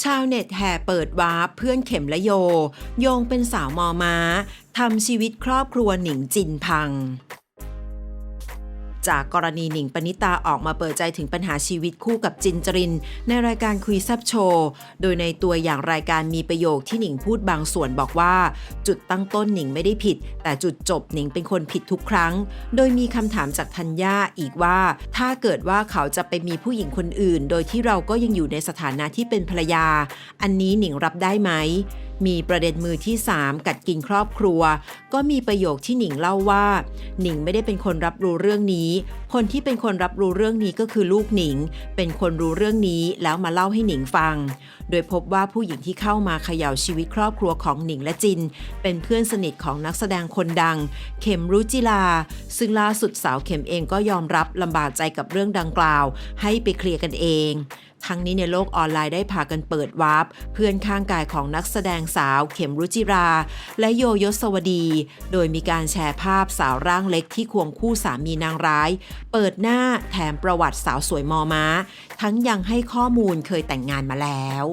ชาวเน็ตแห่เปิดวาร์ปเพื่อนเข็มละโย โยงเป็นสาวมอม้าทำชีวิตครอบครัวหนิงจินพัง จากกรณีหนิงปณิตาออกมาเปิดใจถึงปัญหาชีวิตคู่กับจินจริน ในรายการคุยแซับโชว์โดยในตัวอย่างรายการมีประโยคที่หนิงพูดบางส่วนบอกว่า จุดตั้งต้นหนิงไม่ได้ผิด แต่จุดจบหนิงเป็นคนผิดทุกครั้ง โดยมีคำถามจากธัญญาอีกว่า ถ้าเกิดว่าเขาจะไปมีผู้หญิงคนอื่น โดยที่เราก็ยังอยู่ในสถานะที่เป็นภรรยา อันนี้หนิงรับได้ไหม มีประเด็นมือที่ 3 กัดกินครอบครัว ก็มีประโยคที่หนิงเล่าว่า หนิงไม่ได้เป็นคนรับรู้เรื่องนี้ คนที่เป็นคนรับรู้เรื่องนี้ก็คือลูกหนิง เป็นคนรู้เรื่องนี้แล้วมาเล่าให้หนิงฟัง โดยพบว่าผู้หญิงที่เข้ามาเขย่าชีวิตครอบครัวของหนิงและจิน เป็นเพื่อนสนิทของนักแสดงคนดัง เข็มรุจิลา ซึ่งล่าสุดสาวเข็มเองก็ยอมรับลำบากใจกับเรื่องดังกล่าว ให้ไปเคลียร์กันเอง ทั้งนี้ในโลกออนไลน์ได้พากันเปิดวาร์ปเพื่อนข้างกายของนักแสดงสาวเข็มรุจิรา และโยยศวดี โดยมีการแชร์ภาพสาวร่างเล็กที่ควงคู่สามีนางร้าย เปิดหน้าแถมประวัติสาวสวยมอม้า ทั้งยังให้ข้อมูลเคยแต่งงานมาแล้ว